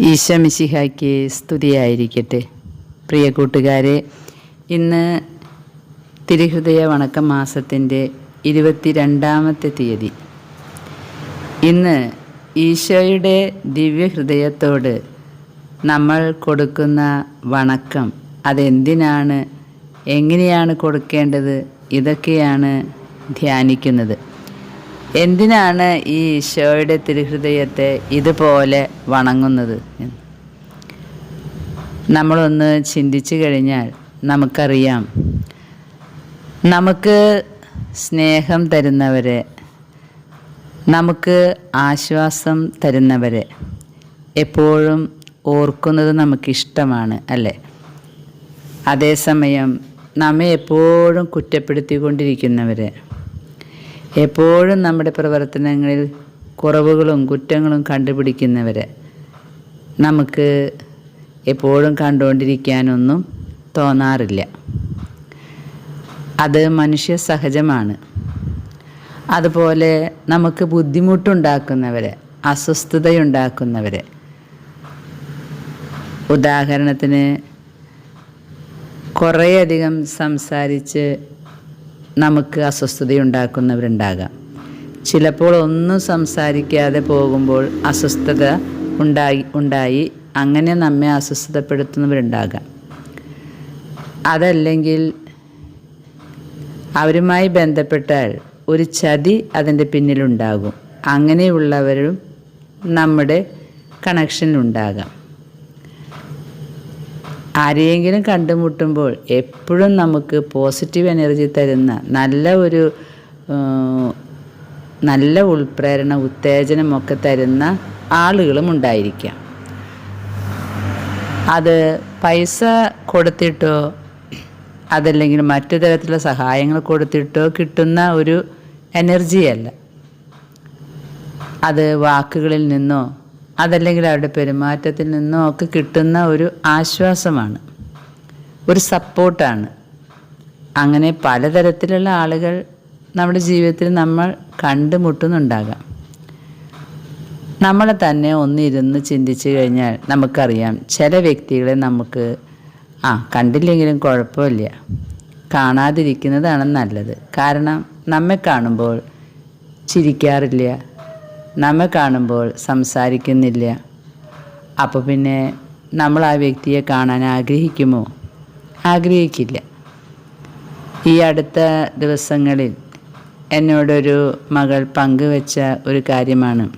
ഈശമിശിഹായ്ക്ക് സ്തുതിയായിരിക്കട്ടെ. പ്രിയ കൂട്ടുകാരെ ഇന്ന് തിരുഹൃദയ വണക്ക മാസത്തിന്റെ ഇരുപത്തിരണ്ടാമത്തെ തീയതി. ഇന്ന് ഈശോയുടെ ദിവ്യഹൃദയത്തോട് നമ്മൾ കൊടുക്കുന്ന വണക്കം അതെന്തിനാണ് എങ്ങനെയാണ് കൊടുക്കേണ്ടത് ഇതൊക്കെയാണ് ധ്യാനിക്കുന്നത്. എന്തിനാണ് ഈ ഈശോയുടെ തിരുഹൃദയത്തെ ഇതുപോലെ വണങ്ങുന്നത്? നമ്മളൊന്ന് ചിന്തിച്ചു കഴിഞ്ഞാൽ നമുക്കറിയാം. നമുക്ക് സ്നേഹം തരുന്നവരെ നമുക്ക് ആശ്വാസം തരുന്നവരെ എപ്പോഴും ഓർക്കുന്നത് നമുക്കിഷ്ടമാണ് അല്ലേ? അതേസമയം നമ്മെ എപ്പോഴും കുറ്റപ്പെടുത്തിക്കൊണ്ടിരിക്കുന്നവരെ എപ്പോഴും നമ്മുടെ പ്രവർത്തനങ്ങളിൽ കുറവുകളും കുറ്റങ്ങളും കണ്ടുപിടിക്കുന്നവരെ നമുക്ക് എപ്പോഴും കണ്ടുകൊണ്ടിരിക്കാനൊന്നും തോന്നാറില്ല. അത് മനുഷ്യ സഹജമാണ്. അതുപോലെ നമുക്ക് ബുദ്ധിമുട്ടുണ്ടാക്കുന്നവരെ അസ്വസ്ഥതയുണ്ടാക്കുന്നവരെ. ഉദാഹരണത്തിന് കുറേയധികം സംസാരിച്ച് നമുക്ക് അസ്വസ്ഥതയുണ്ടാക്കുന്നവരുണ്ടാകാം. ചിലപ്പോൾ ഒന്നും സംസാരിക്കാതെ പോകുമ്പോൾ അസ്വസ്ഥത ഉണ്ടായി ഉണ്ടായി അങ്ങനെ നമ്മെ അസ്വസ്ഥതപ്പെടുത്തുന്നവരുണ്ടാകാം. അതല്ലെങ്കിൽ അവരുമായി ബന്ധപ്പെട്ടാൽ ഒരു ചതി അതിന്റെ പിന്നിലുണ്ടാകും. അങ്ങനെയുള്ളവരും നമ്മുടെ കണക്ഷനിലുണ്ടാകാം ആരെയെങ്കിലും കണ്ടുമുട്ടുമ്പോൾ എപ്പോഴും നമുക്ക് പോസിറ്റീവ് എനർജി തരുന്ന നല്ല ഒരു നല്ല ഉൾപ്രേരണ ഉത്തേജനമൊക്കെ തരുന്ന ആളുകളും ഉണ്ടായിരിക്കാം. അത് പൈസ കൊടുത്തിട്ടോ അതല്ലെങ്കിൽ മറ്റു തരത്തിലുള്ള സഹായങ്ങൾ കൊടുത്തിട്ടോ കിട്ടുന്ന ഒരു എനർജിയല്ല അത് വാക്കുകളിൽ നിന്നോ അതല്ലെങ്കിൽ അവരുടെ പെരുമാറ്റത്തിൽ നിന്നോ ഒക്കെ കിട്ടുന്ന ഒരു ആശ്വാസമാണ്. ഒരു സപ്പോർട്ടാണ്. അങ്ങനെ പലതരത്തിലുള്ള ആളുകൾ നമ്മുടെ ജീവിതത്തിൽ നമ്മൾ കണ്ടുമുട്ടുന്നുണ്ടാകാം. നമ്മളെ തന്നെ ഒന്നിരുന്ന് ചിന്തിച്ചു കഴിഞ്ഞാൽ നമുക്കറിയാം ചില വ്യക്തികളെ നമുക്ക് ആ കണ്ടില്ലെങ്കിലും കുഴപ്പമില്ല. കാണാതിരിക്കുന്നതാണ് നല്ലത്. കാരണം നമ്മെ കാണുമ്പോൾ ചിരിക്കാറില്ല നമ്മെ കാണുമ്പോൾ സംസാരിക്കുന്നില്ല. അപ്പോൾ പിന്നെ നമ്മൾ ആ വ്യക്തിയെ കാണാൻ ആഗ്രഹിക്കുമോ? ആഗ്രഹിക്കില്ല. ഈ അടുത്ത ദിവസങ്ങളിൽ എന്നോടൊരു മകൾ പങ്കുവച്ച ഒരു കാര്യമാണ്.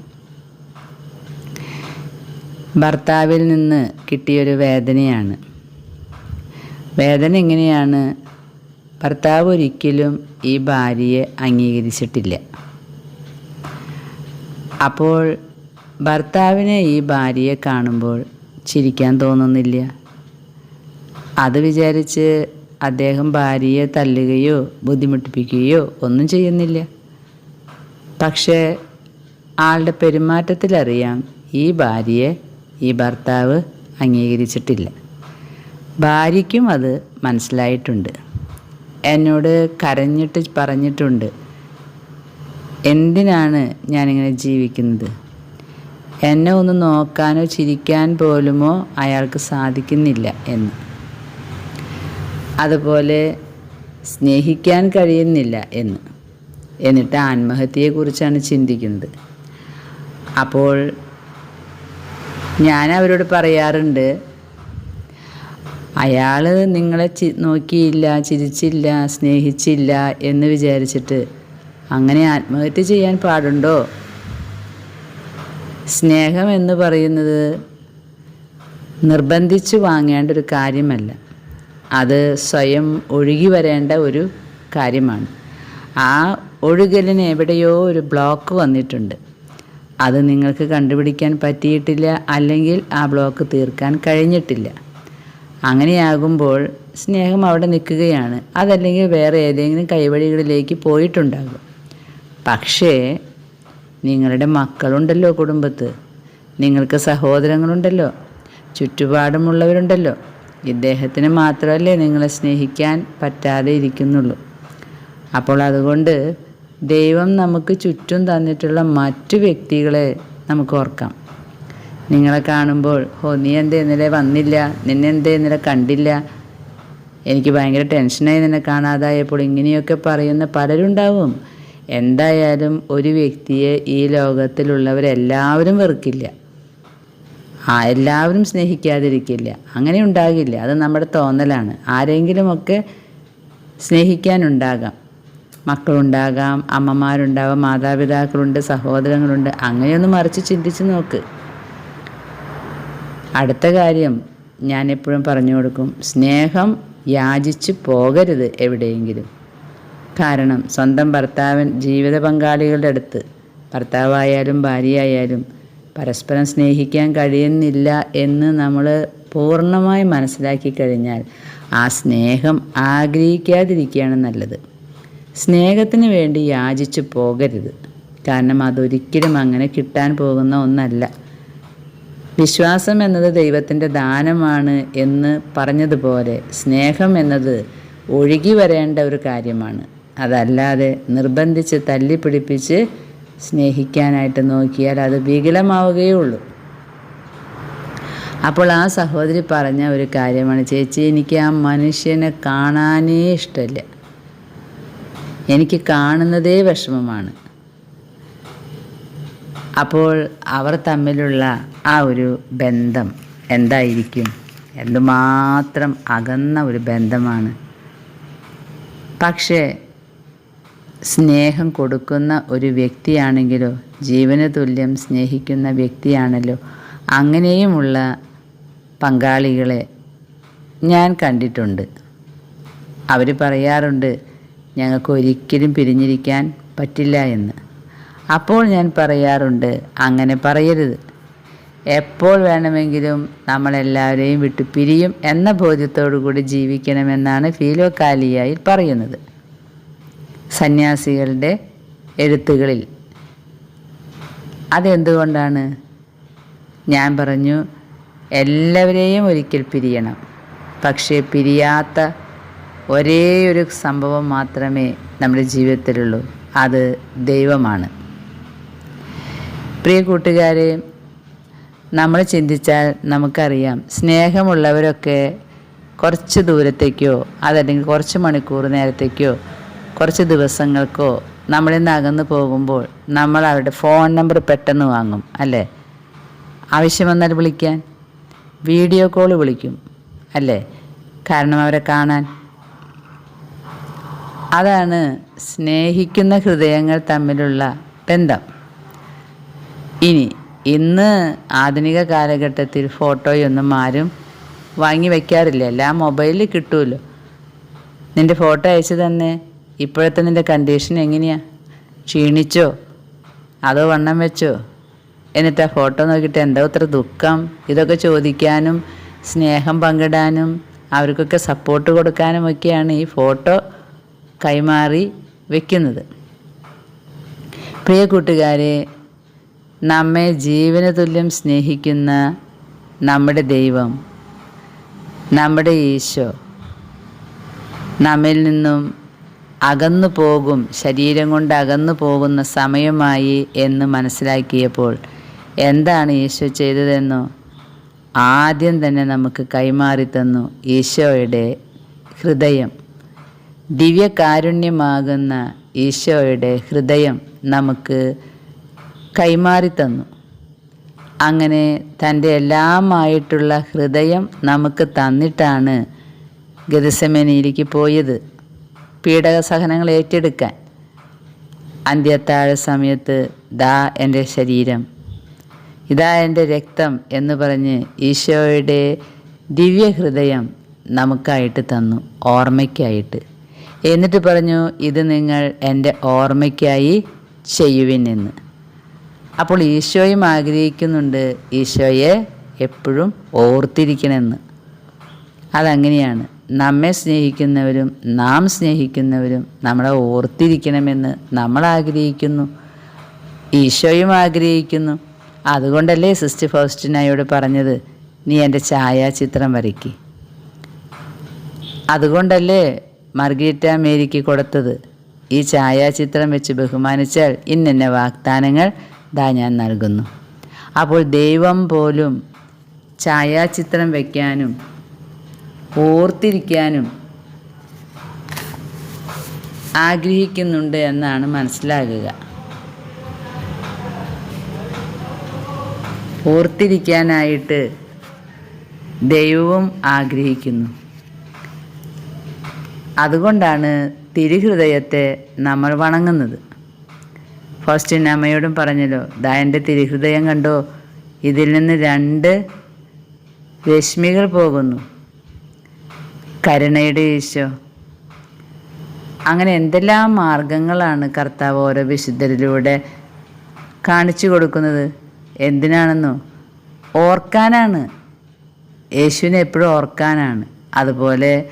ഭർത്താവിൽ നിന്ന് കിട്ടിയൊരു വേദനയാണ്. വേദന എങ്ങനെയാണ്? ഭർത്താവ് ഒരിക്കലും ഈ ഭാര്യയെ അംഗീകരിച്ചിട്ടില്ല. അപ്പോൾ ഭർത്താവിനെ ഈ ഭാര്യയെ കാണുമ്പോൾ ചിരിക്കാൻ തോന്നുന്നില്ല. അത് വിചാരിച്ച് അദ്ദേഹം ഭാര്യയെ തല്ലുകയോ ബുദ്ധിമുട്ടിപ്പിക്കുകയോ ഒന്നും ചെയ്യുന്നില്ല. പക്ഷേ ആളുടെ പെരുമാറ്റത്തിലറിയാം ഈ ഭാര്യയെ ഈ ഭർത്താവ് അംഗീകരിച്ചിട്ടില്ല. ഭാര്യയ്ക്കും അത് മനസ്സിലായിട്ടുണ്ട്. എന്നോട് കരഞ്ഞിട്ട് പറഞ്ഞിട്ടുണ്ട്. എന്തിനാണ് ഞാനിങ്ങനെ ജീവിക്കുന്നത്? എന്നെ ഒന്ന് നോക്കാനോ ചിരിക്കാൻ പോലുമോ അയാൾക്ക് സാധിക്കുന്നില്ല എന്ന്. അതുപോലെ സ്നേഹിക്കാൻ കഴിയുന്നില്ല എന്ന്. എന്നിട്ട് ആത്മഹത്യയെക്കുറിച്ചാണ് ചിന്തിക്കുന്നത്. അപ്പോൾ ഞാൻ അവരോട് പറയാറുണ്ട് അയാൾ നിങ്ങളെ നോക്കിയില്ല ചിരിച്ചില്ല സ്നേഹിച്ചില്ല എന്ന് വിചാരിച്ചിട്ട് അങ്ങനെ ആത്മഹത്യ ചെയ്യാൻ പാടുണ്ടോ? സ്നേഹം എന്ന് പറയുന്നത് നിർബന്ധിച്ച് വാങ്ങേണ്ട ഒരു കാര്യമല്ല. അത് സ്വയം ഒഴുകി വരേണ്ട ഒരു കാര്യമാണ്. ആ ഒഴുകലിന് എവിടെയോ ഒരു ബ്ലോക്ക് വന്നിട്ടുണ്ട്. അത് നിങ്ങൾക്ക് കണ്ടുപിടിക്കാൻ പറ്റിയിട്ടില്ല അല്ലെങ്കിൽ ആ ബ്ലോക്ക് തീർക്കാൻ കഴിഞ്ഞിട്ടില്ല. അങ്ങനെയാകുമ്പോൾ സ്നേഹം അവിടെ നിൽക്കുകയാണ്. അതല്ലെങ്കിൽ വേറെ ഏതെങ്കിലും കൈവഴികളിലേക്ക് പോയിട്ടുണ്ടാകും. പക്ഷേ നിങ്ങളുടെ മക്കളുണ്ടല്ലോ കുടുംബത്ത്. നിങ്ങൾക്ക് സഹോദരങ്ങളുണ്ടല്ലോ. ചുറ്റുപാടുമുള്ളവരുണ്ടല്ലോ. ഇദ്ദേഹത്തിന് മാത്രമല്ലേ നിങ്ങളെ സ്നേഹിക്കാൻ പറ്റാതെ ഇരിക്കുന്നുള്ളൂ. അപ്പോൾ അതുകൊണ്ട് ദൈവം നമുക്ക് ചുറ്റും തന്നിട്ടുള്ള മറ്റു വ്യക്തികളെ നമുക്ക് ഓർക്കാം. നിങ്ങളെ കാണുമ്പോൾ ഹോ നീ എന്തേ ഇന്നലെ വന്നില്ല? നിന്നെന്തേ ഇന്നലെ കണ്ടില്ല? എനിക്ക് ഭയങ്കര ടെൻഷനായി നിന്നെ കാണാതായപ്പോൾ ഇങ്ങനെയൊക്കെ പറയുന്ന പലരുണ്ടാവും. എന്തായാലും ഒരു വ്യക്തിയെ ഈ ലോകത്തിലുള്ളവരെല്ലാവരും വെറുക്കില്ല. ആ എല്ലാവരും സ്നേഹിക്കാതിരിക്കില്ല. അങ്ങനെ ഉണ്ടാകില്ല. അത് നമ്മുടെ തോന്നലാണ്. ആരെങ്കിലുമൊക്കെ സ്നേഹിക്കാനുണ്ടാകാം. മക്കളുണ്ടാകാം അമ്മമാരുണ്ടാവാം മാതാപിതാക്കളുണ്ട് സഹോദരങ്ങളുണ്ട്. അങ്ങനെയൊന്ന് മറിച്ച് ചിന്തിച്ച് നോക്ക്. അടുത്ത കാര്യം ഞാനെപ്പോഴും പറഞ്ഞു കൊടുക്കും. സ്നേഹം യാചിച്ച് പോകരുത് എവിടെയെങ്കിലും. കാരണം സ്വന്തം ഭർത്താവൻ ജീവിത പങ്കാളികളുടെ അടുത്ത് ഭർത്താവായാലും ഭാര്യയായാലും പരസ്പരം സ്നേഹിക്കാൻ കഴിയുന്നില്ല എന്ന് നമ്മൾ പൂർണമായി മനസ്സിലാക്കി കഴിഞ്ഞാൽ ആ സ്നേഹം ആഗ്രഹിക്കാതിരിക്കുകയാണ് നല്ലത്. സ്നേഹത്തിന് വേണ്ടി യാചിച്ചു പോകരുത്. കാരണം അതൊരിക്കലും അങ്ങനെ കിട്ടാൻ പോകുന്ന ഒന്നല്ല. വിശ്വാസം എന്നത് ദൈവത്തിന്റെ ദാനമാണ് എന്ന് പറഞ്ഞതുപോലെ സ്നേഹം എന്നത് ഒഴുകി വരേണ്ട ഒരു കാര്യമാണ്. അതല്ലാതെ നിർബന്ധിച്ച് തല്ലിപ്പിടിപ്പിച്ച് സ്നേഹിക്കാനായിട്ട് നോക്കിയാൽ അത് വികലമാവുകയേ ഉള്ളൂ. അപ്പോൾ ആ സഹോദരി പറഞ്ഞ ഒരു കാര്യമാണ് ചേച്ചി എനിക്ക് ആ മനുഷ്യനെ കാണാനേ ഇഷ്ടമില്ല എനിക്ക് കാണുന്നതേ വിഷമമാണ്. അപ്പോൾ അവർ തമ്മിലുള്ള ആ ഒരു ബന്ധം എന്തായിരിക്കും? എന്തുമാത്രം അകന്ന ഒരു ബന്ധമാണ്. പക്ഷേ സ്നേഹം കൊടുക്കുന്ന ഒരു വ്യക്തിയാണെങ്കിലോ ജീവന തുല്യം സ്നേഹിക്കുന്ന വ്യക്തിയാണല്ലോ അങ്ങനെയുമുള്ള പങ്കാളികളെ ഞാൻ കണ്ടിട്ടുണ്ട്. അവർ പറയാറുണ്ട് ഞങ്ങൾക്ക് ഒരിക്കലും പിരിഞ്ഞിരിക്കാൻ പറ്റില്ല എന്ന്. അപ്പോൾ ഞാൻ പറയാറുണ്ട് അങ്ങനെ പറയരുത്. എപ്പോൾ വേണമെങ്കിലും നമ്മളെല്ലാവരെയും വിട്ടു പിരിയും എന്ന ബോധ്യത്തോടു കൂടി ജീവിക്കണമെന്നാണ് ഫീലോക്കാലിയായി പറയുന്നത്. സന്യാസികളുടെ എഴുത്തുകളിൽ. അതെന്തുകൊണ്ടാണ്? ഞാൻ പറഞ്ഞു എല്ലാവരെയും ഒരിക്കൽ പിരിയണം. പക്ഷേ പിരിയാത്ത ഒരേ ഒരു സംഭവം മാത്രമേ നമ്മുടെ ജീവിതത്തിലുള്ളൂ. അത് ദൈവമാണ്. പ്രിയ കൂട്ടുകാരെ നമ്മൾ ചിന്തിച്ചാൽ നമുക്കറിയാം സ്നേഹമുള്ളവരൊക്കെ കുറച്ച് ദൂരത്തേക്കോ അതല്ലെങ്കിൽ കുറച്ച് മണിക്കൂർ നേരത്തേക്കോ കുറച്ച് ദിവസങ്ങൾക്കോ നമ്മളിൽ നിന്ന് അകന്നു പോകുമ്പോൾ നമ്മൾ അവരുടെ ഫോൺ നമ്പർ പെട്ടെന്ന് വാങ്ങും അല്ലേ? ആവശ്യം വന്നാൽ വിളിക്കാൻ വീഡിയോ കോൾ വിളിക്കും അല്ലേ? കാരണം അവരെ കാണാൻ. അതാണ് സ്നേഹിക്കുന്ന ഹൃദയങ്ങൾ തമ്മിലുള്ള ബന്ധം. ഇനി ഇന്ന് ആധുനിക കാലഘട്ടത്തിൽ ഫോട്ടോയൊന്നും ആരും വാങ്ങി വയ്ക്കാറില്ല. എല്ലാം മൊബൈലിൽ കിട്ടുമല്ലോ നിന്റെ ഫോട്ടോ അയച്ചു തന്നെ. ഇപ്പോഴത്തെ നിന്റെ കണ്ടീഷൻ എങ്ങനെയാ? ക്ഷീണിച്ചോ? അതോ വണ്ണം വെച്ചോ? എന്നിട്ട് ആ ഫോട്ടോ നോക്കിയിട്ട് എന്താ ഇത്ര ദുഃഖം? ഇതൊക്കെ ചോദിക്കാനും സ്നേഹം പങ്കിടാനും അവർക്കൊക്കെ സപ്പോർട്ട് കൊടുക്കാനും ഒക്കെയാണ് ഈ ഫോട്ടോ കൈമാറി വെക്കുന്നത്. പ്രിയ കൂട്ടുകാരെ നമ്മെ ജീവന തുല്യം സ്നേഹിക്കുന്ന നമ്മുടെ ദൈവം നമ്മുടെ ഈശോ നമ്മിൽ നിന്നും അകന്നു പോകും ശരീരം കൊണ്ട് അകന്നു പോകുന്ന സമയമായി എന്ന് മനസ്സിലാക്കിയപ്പോൾ എന്താണ് ഈശോ ചെയ്തതെന്നോ? ആദ്യം തന്നെ നമുക്ക് കൈമാറി തന്നു ഈശോയുടെ ഹൃദയം. ദിവ്യകാരുണ്യമാകുന്ന ഈശോയുടെ ഹൃദയം നമുക്ക് കൈമാറി തന്നു. അങ്ങനെ തന്റെ എല്ലാമായിട്ടുള്ള ഹൃദയം നമുക്ക് തന്നിട്ടാണ് ഗതസമേനയിലേക്ക് പോയത്. പീഡക സഹനങ്ങൾ ഏറ്റെടുക്കാൻ. അന്ത്യത്താഴ സമയത്ത് ദാ എന്റെ ശരീരം. ഇതാ എന്റെ രക്തം എന്ന് പറഞ്ഞ് ഈശോയുടെ ദിവ്യഹൃദയം നമുക്കായിട്ട് തന്നു ഓർമ്മയ്ക്കായിട്ട്. എന്നിട്ട് പറഞ്ഞു ഇത് നിങ്ങൾ എന്റെ ഓർമ്മയ്ക്കായി ചെയ്യുവിൻ എന്ന്. അപ്പോൾ ഈശോയും ആഗ്രഹിക്കുന്നുണ്ട് ഈശോയെ എപ്പോഴും ഓർത്തിരിക്കണമെന്ന്. അതങ്ങനെയാണ്. നമ്മെ സ്നേഹിക്കുന്നവരും നാം സ്നേഹിക്കുന്നവരും നമ്മളെ ഓർത്തിരിക്കണമെന്ന് നമ്മൾ ആഗ്രഹിക്കുന്നു. ഈശോയും ആഗ്രഹിക്കുന്നു. അതുകൊണ്ടല്ലേ സിസ്റ്റർ ഫൗസ്റ്റിനായോട് പറഞ്ഞത് നീ എന്റെ ഛായാചിത്രം വരയ്ക്കി. അതുകൊണ്ടല്ലേ മർഗീറ്റ മേരിക്ക് കൊടുത്തത് ഈ ഛായാചിത്രം വെച്ച് ബഹുമാനിച്ചാൽ ഇന്ന വാഗ്ദാനങ്ങൾ ദാ ഞാൻ നൽകുന്നു. അപ്പോൾ ദൈവം പോലും ഛായാചിത്രം വയ്ക്കാനും ഓർത്തിരിക്കാനും ആഗ്രഹിക്കുന്നുണ്ട് എന്നാണ് മനസ്സിലാകുക. ഓർത്തിരിക്കാനായിട്ട് ദൈവവും ആഗ്രഹിക്കുന്നു. അതുകൊണ്ടാണ് തിരുഹൃദയത്തെ നമ്മൾ വണങ്ങുന്നത്. ഫസ്റ്റ് അമ്മയോടും പറഞ്ഞല്ലോ ദാ എന്റെ തിരുഹൃദയം കണ്ടോ ഇതിൽ നിന്ന് രണ്ട് രശ്മികൾ പോകുന്നു. കരുണയുടെ ഈശോ. അങ്ങനെ എന്തെല്ലാം മാർഗങ്ങളാണ് കർത്താവ് ഓരോ വിശുദ്ധരിലൂടെ കാണിച്ചു കൊടുക്കുന്നത്? എന്തിനാണെന്നോ? ഓർക്കാനാണ്. യേശുവിനെ എപ്പോഴും ഓർക്കാനാണ്. അതുപോലെ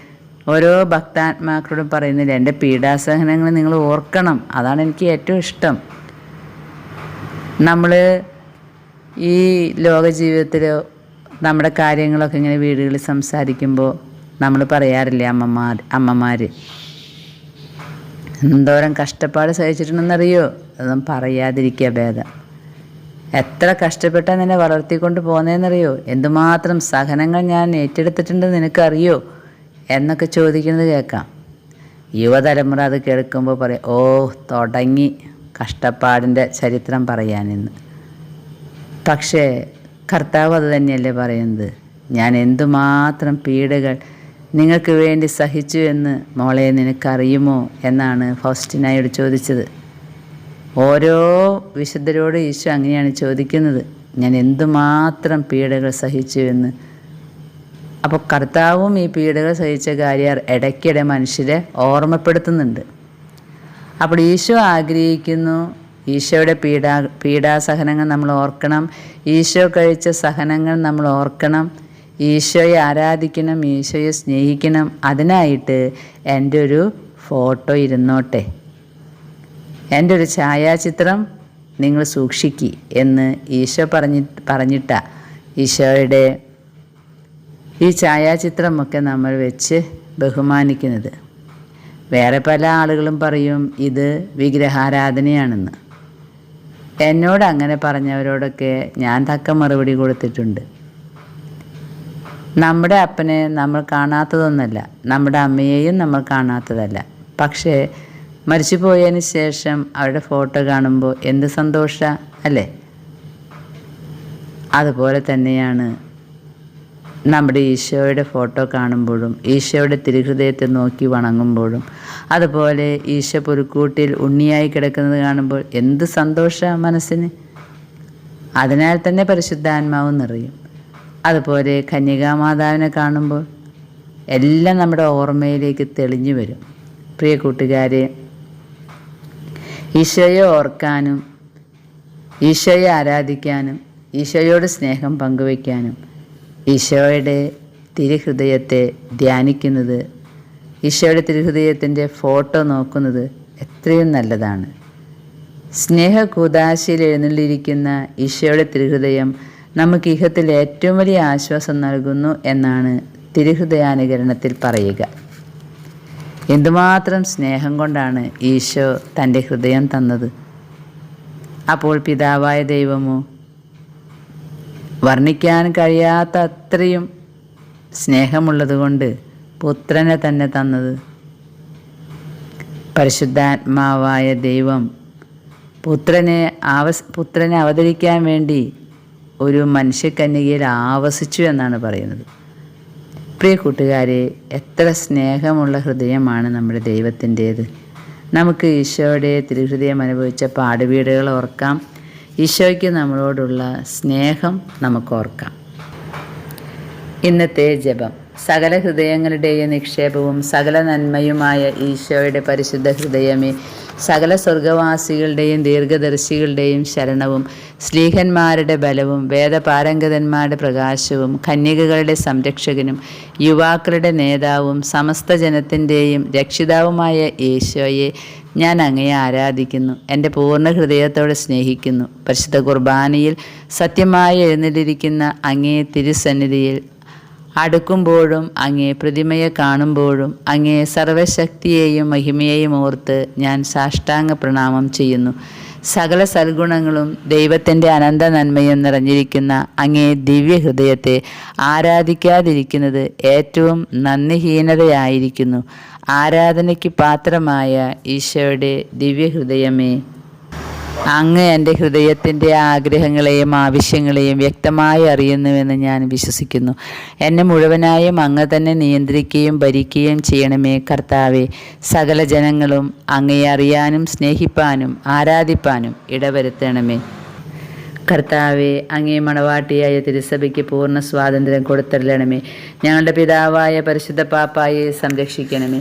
ഓരോ ഭക്താത്മാക്കളോടും പറയുന്നില്ല എന്റെ പീഡാസഹനങ്ങൾ നിങ്ങൾ ഓർക്കണം. അതാണ് എനിക്ക് ഏറ്റവും ഇഷ്ടം. നമ്മൾ ഈ ലോക ജീവിതത്തിൽ നമ്മുടെ കാര്യങ്ങളൊക്കെ ഇങ്ങനെ വീടുകളിൽ സംസാരിക്കുമ്പോൾ നമ്മൾ പറയാറില്ലേ അമ്മമാർ അമ്മമാർ എന്തോരം കഷ്ടപ്പാട് സഹിച്ചിട്ടുണ്ടെന്നറിയോ? അതൊന്നും പറയാതിരിക്കുക ഭേദം. എത്ര കഷ്ടപ്പെട്ടാൽ നിന്നെ വളർത്തിക്കൊണ്ട് പോകുന്നതെന്നറിയോ എന്തുമാത്രം സഹനങ്ങൾ ഞാൻ ഏറ്റെടുത്തിട്ടുണ്ട് നിനക്കറിയോ? എന്നൊക്കെ ചോദിക്കുന്നത് കേൾക്കാം. യുവതലമുറ അത് കേൾക്കുമ്പോൾ പറയും ഓ തുടങ്ങി കഷ്ടപ്പാടിന്റെ ചരിത്രം പറയാനിന്ന്. പക്ഷേ കർത്താവ് അത് തന്നെയല്ലേ പറയുന്നത്. ഞാൻ എന്തുമാത്രം പീഡകൾ നിങ്ങൾക്ക് വേണ്ടി സഹിച്ചു എന്ന് മോളെ നിനക്കറിയുമോ എന്നാണ് ഫൗസ്റ്റിനായോട് ചോദിച്ചത്. ഓരോ വിശുദ്ധരോട് ഈശോ അങ്ങനെയാണ് ചോദിക്കുന്നത്. ഞാൻ എന്തുമാത്രം പീഡകൾ സഹിച്ചു എന്ന്. അപ്പോൾ കർത്താവും ഈ പീഡകൾ സഹിച്ച കാര്യം ഇടയ്ക്കിടെ മനുഷ്യരെ ഓർമ്മപ്പെടുത്തുന്നുണ്ട്. അപ്പോൾ ഈശോ ആഗ്രഹിക്കുന്നു ഈശോയുടെ പീഡാ പീഡാസഹനങ്ങൾ നമ്മൾ ഓർക്കണം ഈശോ കഴിച്ച സഹനങ്ങൾ നമ്മൾ ഓർക്കണം ഈശോയെ ആരാധിക്കണം ഈശോയെ സ്നേഹിക്കണം. അതിനായിട്ട് എന്റെ ഒരു ഫോട്ടോ ഇരുന്നോട്ടെ. എന്റെ ഒരു ഛായാചിത്രം നിങ്ങൾ സൂക്ഷിക്കി എന്ന് ഈശോ പറഞ്ഞി പറഞ്ഞിട്ട ഈശോയുടെ ഈ ഛായാചിത്രമൊക്കെ നമ്മൾ വെച്ച് ബഹുമാനിക്കുന്നത്. വേറെ പല ആളുകളും പറയും ഇത് വിഗ്രഹാരാധനയാണെന്ന്. എന്നോട് അങ്ങനെ പറഞ്ഞവരോടൊക്കെ ഞാൻ തക്ക മറുപടി കൊടുത്തിട്ടുണ്ട്. നമ്മുടെ അപ്പനെ നമ്മൾ കാണാത്തതൊന്നല്ല നമ്മുടെ അമ്മയെയും നമ്മൾ കാണാത്തതല്ല. പക്ഷേ മരിച്ചു പോയതിന് ശേഷം അവരുടെ ഫോട്ടോ കാണുമ്പോൾ എന്ത് സന്തോഷ അല്ലേ? അതുപോലെ തന്നെയാണ് നമ്മുടെ ഈശോയുടെ ഫോട്ടോ കാണുമ്പോഴും ഈശോയുടെ തിരുഹൃദയത്തെ നോക്കി വണങ്ങുമ്പോഴും. അതുപോലെ ഈശോ പുരുക്കൂട്ടിൽ ഉണ്ണിയായി കിടക്കുന്നത് കാണുമ്പോൾ എന്ത് സന്തോഷ മനസ്സിന്. അതിനാൽ തന്നെ പരിശുദ്ധാത്മാവ് നിറയും. അതുപോലെ കന്യകാമാതാവിനെ കാണുമ്പോൾ എല്ലാം നമ്മുടെ ഓർമ്മയിലേക്ക് തെളിഞ്ഞു വരും. പ്രിയ കൂട്ടുകാരെ ഈശോയെ ഓർക്കാനും ഈശോയെ ആരാധിക്കാനും ഈശോയോട് സ്നേഹം പങ്കുവയ്ക്കാനും ഈശോയുടെ തിരുഹൃദയത്തെ ധ്യാനിക്കുന്നത് ഈശോയുടെ തിരുഹൃദയത്തിന്റെ ഫോട്ടോ നോക്കുന്നത് എത്രയും നല്ലതാണ്. സ്നേഹ കൂതാശയിൽ എഴുന്നള്ളിരിക്കുന്ന ഈശോയുടെ തിരുഹൃദയം നമുക്ക് ഇഹത്തിൽ ഏറ്റവും വലിയ ആശ്വാസം നൽകുന്നു എന്നാണ് തിരുഹൃദയാനുകരണത്തിൽ പറയുക. എന്തുമാത്രം സ്നേഹം കൊണ്ടാണ് ഈശോ തന്റെ ഹൃദയം തന്നത്? അപ്പോൾ പിതാവായ ദൈവമോ വർണിക്കാൻ കഴിയാത്ത അത്രയും സ്നേഹമുള്ളതുകൊണ്ട് പുത്രനെ തന്നെ തന്നത്? പരിശുദ്ധാത്മാവായ ദൈവം പുത്രനെ ആവ പുത്രനെ അവതരിക്കാൻ വേണ്ടി ഒരു മനുഷ്യക്കന്യകയിൽ ആവസിച്ചു എന്നാണ് പറയുന്നത്. പ്രിയ കൂട്ടുകാരെ എത്ര സ്നേഹമുള്ള ഹൃദയമാണ് നമ്മുടെ ദൈവത്തിന്റേത്. നമുക്ക് ഈശോയുടെ തിരുഹൃദയം അനുഭവിച്ച പാടുവീടുകൾ ഓർക്കാം. ഈശോയ്ക്ക് നമ്മളോടുള്ള സ്നേഹം നമുക്ക് ഓർക്കാം. ഇന്നത്തെ ജപം. സകല ഹൃദയങ്ങളുടെയും നിക്ഷേപവും സകല നന്മയുമായ ഈശോയുടെ പരിശുദ്ധ ഹൃദയമേ സകല സ്വർഗവാസികളുടെയും ദീർഘദർശികളുടെയും ശരണവും സ്ലീഹന്മാരുടെ ബലവും വേദപാരംഗതന്മാരുടെ പ്രകാശവും കന്യകകളുടെ സംരക്ഷകനും യുവാക്കളുടെ നേതാവും സമസ്ത ജനത്തിന്റെയും രക്ഷിതാവുമായ ഈശോയെ ഞാൻ അങ്ങയെ ആരാധിക്കുന്നു. എന്റെ പൂർണ ഹൃദയത്തോടെ സ്നേഹിക്കുന്നു. പരിശുദ്ധ കുർബാനയിൽ സത്യമായി എഴുന്നള്ളിരിക്കുന്ന അങ്ങേ തിരുസന്നിധിയിൽ അടുക്കുമ്പോഴും അങ്ങേ പ്രതിമയെ കാണുമ്പോഴും അങ്ങേ സർവശക്തിയെയും മഹിമയെയും ഓർത്ത് ഞാൻ സാഷ്ടാംഗ പ്രണാമം ചെയ്യുന്നു. സകല സൽഗുണങ്ങളും ദൈവത്തിന്റെ അനന്ത നന്മയും നിറഞ്ഞിരിക്കുന്ന അങ്ങേ ദിവ്യഹൃദയത്തെ ആരാധിക്കാതിരിക്കുന്നത് ഏറ്റവും നന്ദിഹീനതയായിരിക്കുന്നു. ആരാധനയ്ക്ക് പാത്രമായ ഈശോയുടെ ദിവ്യഹൃദയമേ അങ്ങ് എന്റെ ഹൃദയത്തിന്റെ ആഗ്രഹങ്ങളെയും ആവശ്യങ്ങളെയും വ്യക്തമായി അറിയുന്നുവെന്ന് ഞാൻ വിശ്വസിക്കുന്നു. എന്നെ മുഴുവനായും അങ്ങ് തന്നെ നിയന്ത്രിക്കുകയും ഭരിക്കുകയും ചെയ്യണമേ കർത്താവെ. സകല ജനങ്ങളും അങ്ങയെ അറിയാനും സ്നേഹിപ്പാനും ആരാധിപ്പാനും ഇടവരുത്തണമേ. കർത്താവെ അങ്ങേ മണവാട്ടിയായ തിരുസഭയ്ക്ക് പൂർണ സ്വാതന്ത്ര്യം കൊടുത്തരണമേ ഞങ്ങളുടെ പിതാവായ പരിശുദ്ധ പാപ്പായെ സംരക്ഷിക്കണമേ.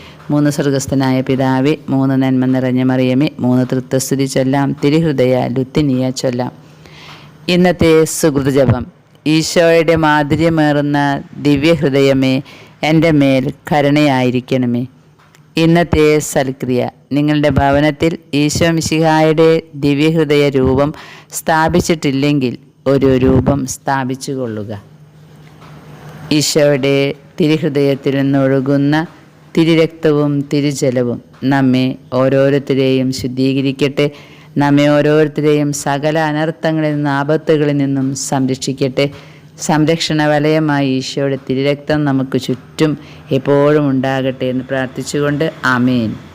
മൂന്ന് സ്വർഗസ്ഥനായ പിതാവേ മൂന്ന് നന്മ നിറഞ്ഞ മറിയമേ മൂന്ന് തൃത്വസ്തുതി ചൊല്ലാം തിരുഹൃദയ ലുത്തിനിയ ചൊല്ലാം. ഇന്നത്തെ സുഹൃതജപം. ഈശോയുടെ മാധുര്യമേറുന്ന ദിവ്യഹൃദയമേ എന്റെ മേൽ കരുണയായിരിക്കണമേ. ഇന്നത്തെ സൽക്രിയ. നിങ്ങളുടെ ഭവനത്തിൽ ഈശോ മിശിഹായുടെ ദിവ്യഹൃദയ രൂപം സ്ഥാപിച്ചിട്ടില്ലെങ്കിൽ ഒരു രൂപം സ്ഥാപിച്ചു കൊള്ളുക ഈശോയുടെ തിരുഹൃദയത്തിൽ നിന്നൊഴുകുന്ന തിരുരക്തവും തിരുജലവും നമ്മെ ഓരോരുത്തരെയും ശുദ്ധീകരിക്കട്ടെ. നമ്മെ ഓരോരുത്തരെയും സകല അനർത്ഥങ്ങളിൽ നിന്നും ആപത്തുകളിൽ നിന്നും സംരക്ഷിക്കട്ടെ. സംരക്ഷണ വലയമായി ഈശോയുടെ തിരുരക്തം നമുക്ക് ചുറ്റും എപ്പോഴും ഉണ്ടാകട്ടെ എന്ന് പ്രാർത്ഥിച്ചുകൊണ്ട് ആമേൻ.